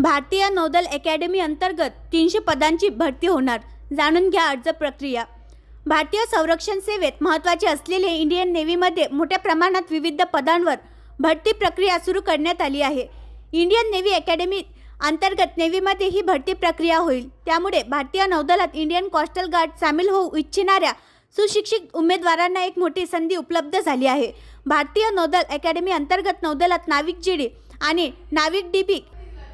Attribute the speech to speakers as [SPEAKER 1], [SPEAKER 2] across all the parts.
[SPEAKER 1] भारतीय नौदल अकॅडमी अंतर्गत तीनशे पदांची भरती होणार. जाणून घ्या अर्ज प्रक्रिया. भारतीय संरक्षण सेवेत महत्त्वाचे असलेले इंडियन नेव्हीमध्ये मोठ्या प्रमाणात विविध पदांवर भरती प्रक्रिया सुरू करण्यात आली आहे. इंडियन नेव्ही अकॅडमी अंतर्गत नेव्हीमध्ये ही भरती प्रक्रिया होईल. त्यामुळे भारतीय नौदलात इंडियन कोस्टल गार्ड सामील होऊ इच्छिणाऱ्या सुशिक्षित उमेदवारांना एक मोठी संधी उपलब्ध झाली आहे. भारतीय नौदल अकॅडमी अंतर्गत नौदलात नाविक जीडी आणि नाविक डीबी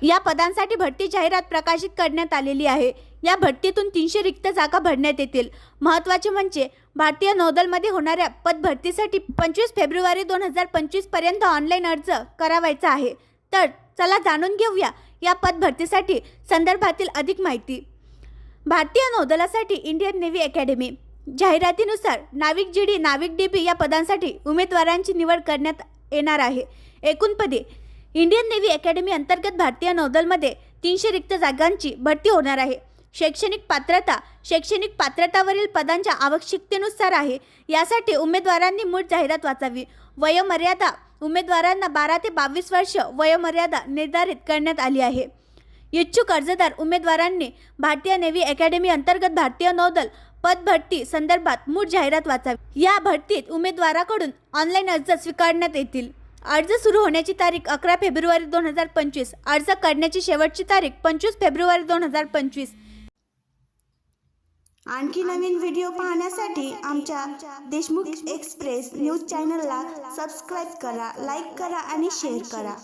[SPEAKER 1] या पदांसाठी भरती जाहिरात प्रकाशित करण्यात आलेली आहे. या भरतीतून तीनशे रिक्त जागा भरण्यात येतील. महत्त्वाचे म्हणजे भारतीय नौदलमध्ये होणाऱ्या पद भरतीसाठी पंचवीस फेब्रुवारी दोन हजार पंचवीसपर्यंत ऑनलाईन अर्ज करावायचा आहे. तर चला जाणून घेऊया या पद भरतीसाठी संदर्भातील अधिक माहिती. भारतीय नौदलासाठी इंडियन नेव्ही अकॅडमी. जाहिरातीनुसार नाविक जी डी नाविक डी बी या पदांसाठी उमेदवारांची निवड करण्यात येणार आहे. एकूण पदे इंडियन नेव्ही अकॅडमी अंतर्गत भारतीय नौदलमध्ये तीनशे रिक्त जागांची भरती होणार आहे. शैक्षणिक पात्रता शैक्षणिक पात्रतावरील पदांच्या आवश्यकतेनुसार आहे. यासाठी उमेदवारांनी मूळ जाहिरात वाचावी. वयोमर्यादा उमेदवारांना बारा ते बावीस वर्ष वयोमर्यादा निर्धारित करण्यात आली आहे. इच्छुक अर्जदार उमेदवारांनी भारतीय नेव्ही अकॅडमी अंतर्गत भारतीय नौदल पदभरती संदर्भात मूळ जाहिरात वाचावी. या भरतीत उमेदवाराकडून ऑनलाईन अर्ज स्वीकारण्यात येतील. अर्ज सुरू होण्याची तारीख अकरा फेब्रुवारी दोन हजार पंचवीस. अर्ज करण्याची शेवटची तारीख पंचवीस फेब्रुवारी दोन हजार पंचवीस.
[SPEAKER 2] आणखी नवीन व्हिडिओ पाहण्यासाठी आमच्या देशमुख एक्सप्रेस न्यूज चॅनलला सबस्क्राईब करा लाईक करा आणि शेअर करा.